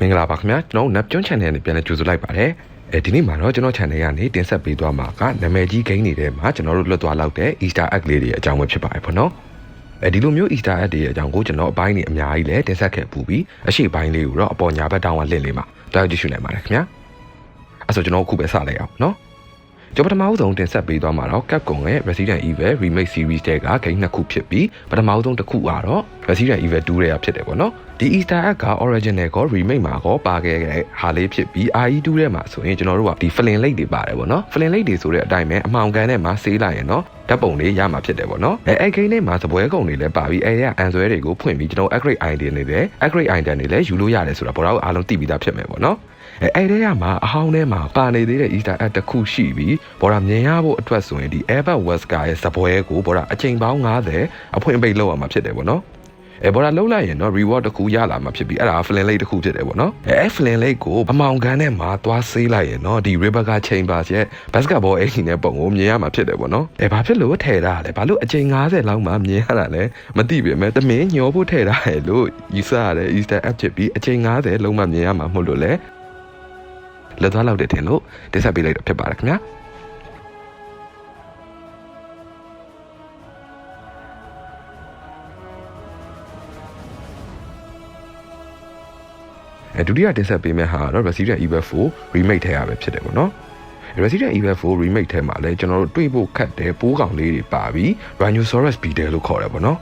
မင်္ဂလာပါခင်ဗျာကျွန်တော်တို့ Neptune Channel နဲ့ပြန်လည်ကြိုဆိုလိုက်ပါတယ်အဲဒီနေ့မှာတော့ကျွန်တော် channel ကနေတင်ဆက်ပေးသွားမှာကနာမည်ကြီး game တွေထဲမှာကျွန်တော်တို့လွတ်သွားလောက်တဲ့ Easter egg လေးတွေအကြောင်းပဲဖြစ်ပါတယ်ပေါ့နော်အဲဒီလိုမျိုး Easter egg တွေရဲ့အကြောင်းကိုကျွန်တော်အပိုင်းနေအများကြီးလည်းတင်ဆက်ခဲ့ပူပြီးအရှိပိုင်းလေးကိုတော့အပေါ်ညာဘက်တောင်းဝလင့်လေးမှာတောက်ကြည့်ရှုနိုင်ပါတယ်ခင်ဗျာအဲ့ဆိုကျွန်တော်အခုပဲစလိုက်အောင်နော် ကျွန်တော်ပထမဆုံးတင်ဆက်ပေးသွားမှာတော့ Capcom ရဲ့ Resident Evil Remake Series တဲ့က game နှစ်ခုဖြစ်ပြီးပထမဆုံးတစ်ခုကတော့ Resident Evil 2ရဲ့ဖြစ်တယ်ပေါ့နော်ဒီ Easter egg က original ကော remake မှာကောပါခဲ့တဲ့ဟာလေးဖြစ်ပြီး RE2 ထဲမှာဆိုရင်ကျွန်တော်တို့ကဒီ flin lake တွေပါတယ်ပေါ့နော် flin lake တွေဆိုတဲ့အတိုင်းပဲအမှောင်ကန်ထဲမှာဆေးလိုက်ရင်တော့ဓာတ်ပုံလေးရမှာဖြစ်တယ်ပေါ့နော်အဲအဲ့ game ထဲမှာစပွဲကုံတွေလည်းပါပြီးအဲရအန်ဆွဲတွေကိုဖွင့်ပြီးကျွန်တော် upgrade idea တွေလည်း upgrade idea တွေလည်းယူလို့ရတယ်ဆိုတာပေါ်တော့အားလုံးသိပြီးသားဖြစ်မယ်ပေါ့နော် အဲအဲ့ထဲကမှာအဟောင်းထဲမှာပါနေသေးတဲ့ Easter egg တစ်ခုရှိပြီးဘော်ဒါမြင်ရဖို့အတွက်ဆိုရင်ဒီ Albert Wesker ရဲ့စပွဲကိုဘော်ဒါအချိန်ပေါင်း90အဖွင့်ပိတ်လောက်ရမှာဖြစ်တယ်ပေါ့နော်အဲဘော်ဒါလုံးလိုက်ရင်တော့ reward တစ်ခုရလာမှာဖြစ်ပြီးအဲ့ဒါ flin lake တစ်ခုဖြစ်တယ်ပေါ့နော်အဲ flin lake ကိုအမောင်ကန်ထဲမှာသွားဆေးလိုက်ရင်တော့ဒီ Rebecca Chambers ရဲ့ basketball အိမ်နဲ့ပုံကိုမြင်ရမှာဖြစ်တယ်ပေါ့နော်အဲဘာဖြစ်လို့ထည့်တာလဲဘာလို့အချိန်90လောက်မှမြင်ရတာလဲမသိပေမဲ့တမင်းညောဖို့ထည့်တာလေလို့ယူဆရတဲ့ Easter egg ဖြစ်ပြီးအချိန်90လုံးမှမြင်ရမှာမဟုတ်လို့လေ လက်သွားလောက်တဲ့တင်လို့တင်ဆက်ပေးလိုက်တော့ဖြစ်ပါတယ်ခင်ဗျာအဲဒုတိယတင်ဆက်ပေးမယ့်ဟာကတော့ Resident Evil 4 remake ထဲရပဲဖြစ်တယ်ပေါ့နော် Resident Evil 4 remake ထဲမှာလည်းကျွန်တော်တို့တွေ့ဖို့ခက်တဲ့ပိုးကောင်လေးတွေပါပြီး Rhinoceros beetle လို့ခေါ်တယ်ပေါ့နော်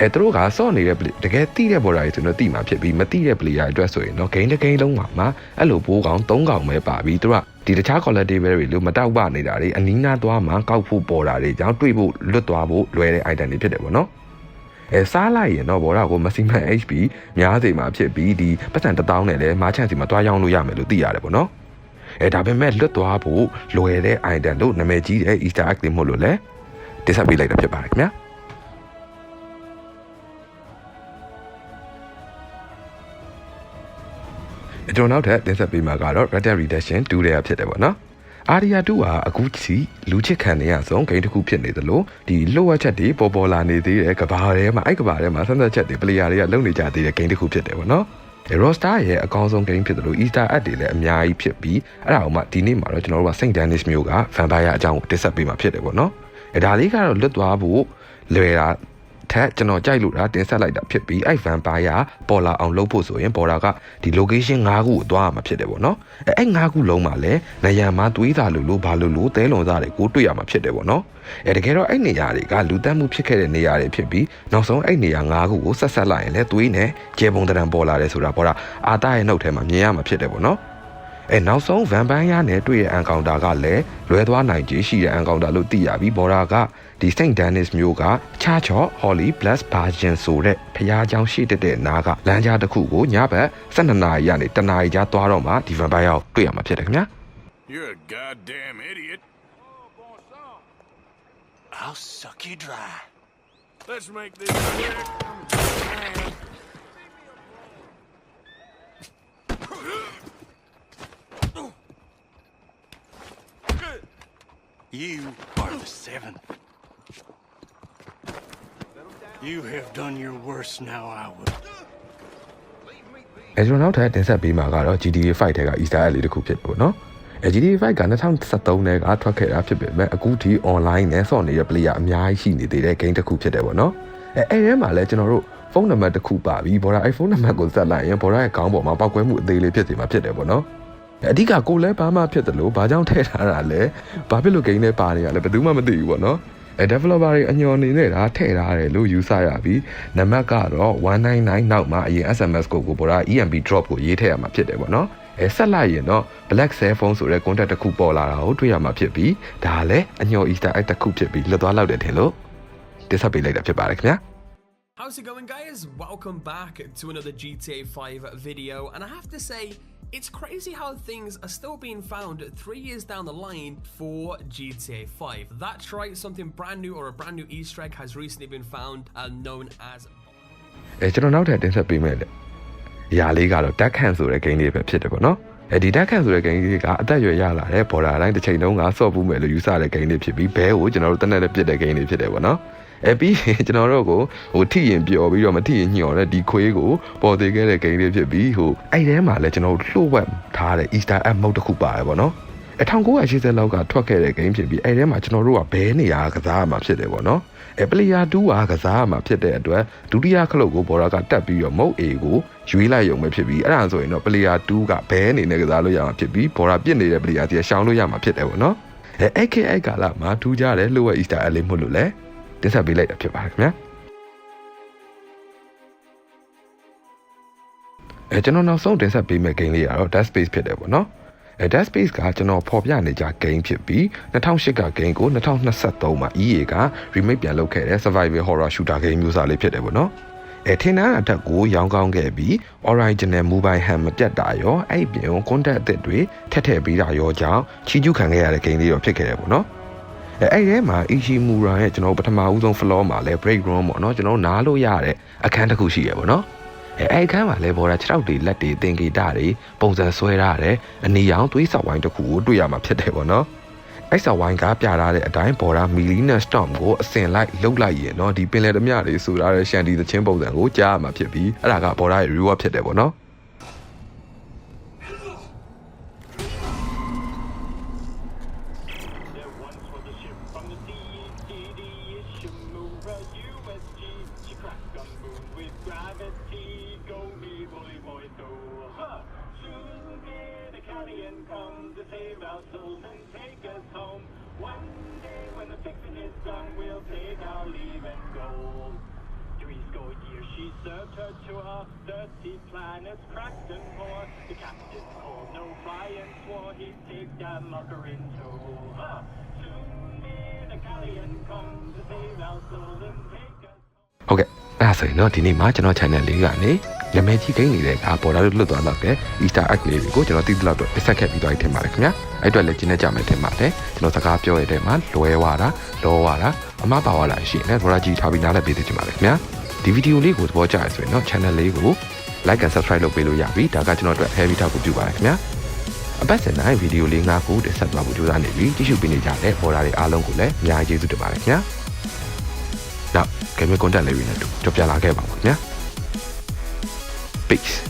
အဲသူတို့ကစော့နေတဲ့တကယ်တိတဲ့ဘော်ဒါတွေဆိုတော့တိမှာဖြစ်ပြီးမတိတဲ့ player အတွက်ဆိုရင်တော့ game တစ် game လုံးမှာမှာအဲ့လိုပိုးကောင်၃ကောင်ပဲပါပြီးသူကဒီတခြား collectible တွေလို့မတောက်ပနေတာတွေအနီးနားသွားမှကောက်ဖို့ပေါ်တာတွေကြောင့်တွေ့ဖို့လွတ်သွားဖို့လွယ်တဲ့ item တွေဖြစ်တယ်ပေါ့နော်အဲစားလိုက်ရင်တော့ဘောရကိုမစီမံ HP များစေမှာဖြစ်ပြီးဒီပတ်စံတစ်တောင်းနဲ့လည်းမားချန်စီမှာတွားရောင်းလို့ရမယ်လို့သိရတယ်ပေါ့နော်အဲဒါပေမဲ့လွတ်သွားဖို့လွယ်တဲ့ item လို့နာမည်ကြီးတဲ့ Easter egg တွေမို့လို့လဲတိဆက်ပေးလိုက်တာဖြစ်ပါတယ်ခင်ဗျာ ကျွန်တော်နောက်ထပ်တင်ဆက်ပေးမှာကတော့ Red Dead Redemption 2ရဲ့ဖြစ်တယ်ပေါ့နော်အာရီယာ2ဟာအခုစီလူချစ်ခံနေရဆုံးဂိမ်းတစ်ခုဖြစ်နေသလိုဒီလိုဝက်ချက်တွေပေါ်ပေါ်လာနေသေးတဲ့ကဘာထဲမှာအဲ့ကဘာထဲမှာဆန်းသက်ချက်တွေပလေယာတွေကလုံနေကြသေးတဲ့ဂိမ်းတစ်ခုဖြစ်တယ်ပေါ့နော်။ Rockstar ရဲ့အကောင်းဆုံး game ဖြစ်တယ်လို့ Easter egg တွေလည်းအများကြီးဖြစ်ပြီးအဲ့ဒါအောင်မှဒီနေ့မှာတော့ကျွန်တော်တို့က Saint Denis မြို့က Vampire အကြောင်းကိုတင်ဆက်ပေးမှာဖြစ်တယ်ပေါ့နော်။အဲဒါလေးကတော့လွတ်သွားဖို့လွယ်တာ ထက်ကျွန်တော်ကြိုက်လို့ဒါတင်ဆက်လိုက်တာဖြစ်ပြီးအဲ့ vampire ပေါ်လာအောင်လုပ်ဖို့ဆိုရင်ပေါ်တာကဒီ location ၅ခုကိုသွားရမှာဖြစ်တယ်ပေါ့နော်အဲအဲ့၅ခုလုံးမှာလည်းနေရမှာသွေးစာလိုလိုဘာလိုလိုသဲလွန်စားတွေကိုတွေ့ရမှာဖြစ်တယ်ပေါ့နော်အဲတကယ်တော့အဲ့နေရာတွေကလူတက်မှုဖြစ်ခဲ့တဲ့နေရာတွေဖြစ်ပြီးနောက်ဆုံးအဲ့နေရာ၅ခုကိုဆက်ဆက်လိုက်ရင်လည်းသွေးနဲ့ကျေပုံတရံပေါ်လာတယ်ဆိုတာပေါ်တာအာတာရဲ့နှုတ်ထဲမှာမြင်ရမှာဖြစ်တယ်ပေါ့နော် အဲနောက်ဆုံးဗန်ပန်းရနဲ့တွေ့ရဲ့အန်ကောင်တာကလည်းလွဲသွားနိုင်ခြေရှိတဲ့အန်ကောင်တာလို့သိရပြီးဘော်ရာကဒီ Saint Denis မျိုးကချာချော့ Holy Bless Virgin ဆိုတဲ့ဖျားเจ้าရှိတဲ့တဲ့နားကလမ်းကြားတစ်ခုကိုညဘက်12နာရီကနေတနာရီကြားသွားတော့မှဒီဗန်ပန်းရောက်တွေ့ရမှာဖြစ်တယ်ခင်ဗျာ You're a goddamn idiot. I'll suck you dry. Let's make this quick. You are the seventh. You have done your worst now, I will. အဲကျွန်တော်နောက်ထပ်တင်ဆက်ပေးမှာကတော့ GTA 5ထဲက Easter egg လေးတစ်ခုဖြစ်တယ်ပေါ့နော်အဲ GTA 5က2013နဲ့ကထွက်ခဲ့တာဖြစ်ပေမဲ့အခုထိ online နဲ့ဆော့နေတဲ့ player အများကြီးရှိနေသေးတဲ့ game တစ်ခုဖြစ်တယ်ပေါ့နော်အဲအဲ့ထဲမှာလည်းကျွန်တော်တို့ဖုန်းနံပါတ်တစ်ခုပါပြီးဘော်ဒါ iPhone နံပါတ်ကိုဆက်လိုက်ရင်ဘော်ဒါရဲ့ခေါင်းပေါ်မှာပောက်ကွဲမှုအသေးလေးဖြစ်စီမှာဖြစ်တယ်ပေါ့နော် အဓိကကိုလည်းဘာမှဖြစ်တယ်လို့ဘာကြောင့်ထည့်ထားတာလဲဘာဖြစ်လို့ game နဲ့ပါနေရလဲဘယ်သူမှမသိဘူးပေါ့နော်အဲ developer တွေအညော်နေနေတာထည့်ထားတယ်လို့ယူဆရပြီးနံပါတ်ကတော့199နောက်မှာအရင် SMS ကိုကိုပေါ်တာ EMP drop ကိုရေးထည့်ရမှာဖြစ်တယ်ပေါ့နော်အဲဆက်လိုက်ရင်တော့ black cell phone ဆိုတဲ့ contact တစ်ခုပေါ်လာတာကိုတွေ့ရမှာဖြစ်ပြီးဒါလည်းအညော် Easter egg တစ်ခုဖြစ်ပြီးလွတ်သွားလောက်တယ်ထင်လို့တင်ဆက်ပေးလိုက်တာဖြစ်ပါတယ်ခင်ဗျာ How's it going guys? Welcome back to another GTA 5 video and I have to say it's crazy how things are still being found three years down the line for GTA 5. That's right, something brand new or a brand new Easter egg has recently been found and known as အဲကျွန်တော်နောက်ထပ်တင်ဆက်ပေးမယ်လေ။ຢာလေးကတော့ Duck Hunt ဆိုတဲ့ game လေးပဲဖြစ်တယ်ပေါ့နော်။အဲဒီ Duck Hunt ဆိုတဲ့ game လေးကအသက်အရွယ်ရလာတဲ့ border line တစ်ချိန်လုံးကဆော့ပူးမယ်လို့ယူဆတဲ့ game လေးဖြစ်ပြီးဘဲကိုကျွန်တော်တို့တက်နဲ့ပြစ်တဲ့ game လေးဖြစ်တယ်ပေါ့နော်။ အဲပြီးရင်ကျွန်တော်တို့ကိုဟိုထိရင်ပျော်ပြီးတော့မထိရင်ညှော်တဲ့ဒီခွေးကိုပေါ်သေးခဲ့တဲ့ဂိမ်းလေးဖြစ်ပြီးဟိုအဲ့ထဲမှာလည်းကျွန်တော်တို့လှုပ်ဝက်ထားတဲ့ Easter egg မုတ်တစ်ခုပါတယ်ပေါ့နော်အ1980လောက်ကထွက်ခဲ့တဲ့ game ဖြစ်ပြီးအဲ့ထဲမှာကျွန်တော်တို့ကဘဲနေရာကစားရမှာဖြစ်တယ်ပေါ့နော်အဲပလေယာ2ကကစားရမှာဖြစ်တဲ့အတွက်ဒုတိယခလုတ်ကိုဘော်ရာကတက်ပြီးတော့မုတ် A ကိုရွေးလိုက်ရုံပဲဖြစ်ပြီးအဲ့ဒါဆိုရင်တော့ပလေယာ2ကဘဲအနေနဲ့ကစားလို့ရမှာဖြစ်ပြီးဘော်ရာပြစ်နေတဲ့ပလေယာစီကရှောင်းလို့ရမှာဖြစ်တယ်ပေါ့နော်အဲအဲ့ခေတ်အဲ့ကာလမှာထူးကြတယ်လှုပ်ဝက် Easter egg လေးမှုလို့လဲ တင်ဆက်ပေးလိုက်တာဖြစ်ပါတယ်ခင်ဗျာအဲကျွန်တော်နောက်ဆုံးတင်ဆက်ပေးမယ့် game လေးကတော့ Dead Space ဖြစ်တယ်ပေါ့နော်အဲ Dead Space ကကျွန်တော်ဖော်ပြနေကြ game ဖြစ်ပြီး2008က game ကို2023မှာ EA က remake ပြန်လုပ်ခဲ့တဲ့ survival horror shooter game မျိုးစားလေးဖြစ်တယ်ပေါ့နော်အဲထင်တန်းအထက်ကိုရောင်းကောင်းခဲ့ပြီး original mobile hand မပြတ်တာရောအဲ့ပြင် content အသစ်တွေထက်ထည့်ပေးတာရောကြောင့်ချီကျူးခံခဲ့ရတဲ့ game လေးတော့ဖြစ်ခဲ့တယ်ပေါ့နော် အဲအဲ့ထဲမှာ Ishimura ရဲ့ကျွန်တော်ပထမဦးဆုံး floor မှာလဲ break room ပေါ့နော်ကျွန်တော်နားလို့ရတဲ့အခန်းတစ်ခုရှိရပေါ့နော်အဲအဲ့အခန်းမှာလဲဘော်ဒါ6တွေလက်တွေသင်္ကေတတွေပုံစံဆွဲထားတဲ့အနီရောင်သွေးဆောက်ဝိုင်းတစ်ခုကိုတွေ့ရမှာဖြစ်တယ်ပေါ့နော်အဲ့ဆောက်ဝိုင်းကပြထားတဲ့အတိုင်းဘော်ဒါမီလီနက်စတော့ကိုအစင်လိုက်လှုပ်လိုက်ရင်เนาะဒီပင်လယ်ဓမြတွေဆိုထားတဲ့ရှန်တီသချင်းပုံစံကိုကြားရမှာဖြစ်ပြီးအဲ့ဒါကဘော်ဒါရဲ့ reward ဖြစ်တယ်ပေါ့နော် the Callion come to save our souls and take us home. One day when the fixing is done, we'll take our leave and go. Three score years she served her tour. Thirty planets cracked and more. The captain called no fly and swore he'd take that mucker in tow. Huh. Soon may the Callion come to save our souls and take us ဟုတ်ကဲ့အဲ့ဒါဆိုရင်တော့ဒီနေ့မှာကျွန်တော် channel လေးကနေ ရမဲကြီးဂိမ်းနေတဲ့ကပေါ်လာလို့လွတ်သွားတော့တဲ့ Easter egg လေးတွေကိုကျွန်တော်သိသလောက်တော့ဆက်ခဲ့ပြီးသွားပြီထင်ပါတယ်ခင်ဗျာအဲ့အတွက်လည်းကျင်းနေကြမယ်ထင်ပါတယ်ကျွန်တော်စကားပြောရတဲ့မှာလွဲသွားတာလောသွားတာအမပါသွားတာရှိရင်လည်းဘောရာကြီးထားပြီးနားလည်ပေးသိချင်ပါတယ်ခင်ဗျာဒီဗီဒီယိုလေးကိုသဘောကျရဆိုရင်တော့ channel လေးကို like and subscribe လုပ်ပေးလို့ရပြီဒါကကျွန်တော်တို့ heavy talk ကိုပြုပါတယ်ခင်ဗျာအပတ်စဉ်တိုင်းဗီဒီယိုလေး၅ခုတင်ဆက်သွားဖို့ကြိုးစားနေပြီးကြည့်ရှုပေးနေကြတဲ့ဘော်ဒါတွေအားလုံးကိုလည်းအများကြီးကျေးဇူးတင်ပါတယ်ခင်ဗျာနောက် game content လေးတွေနဲ့တူကြော်ပြလာခဲ့ပါပါခင်ဗျာ Peace.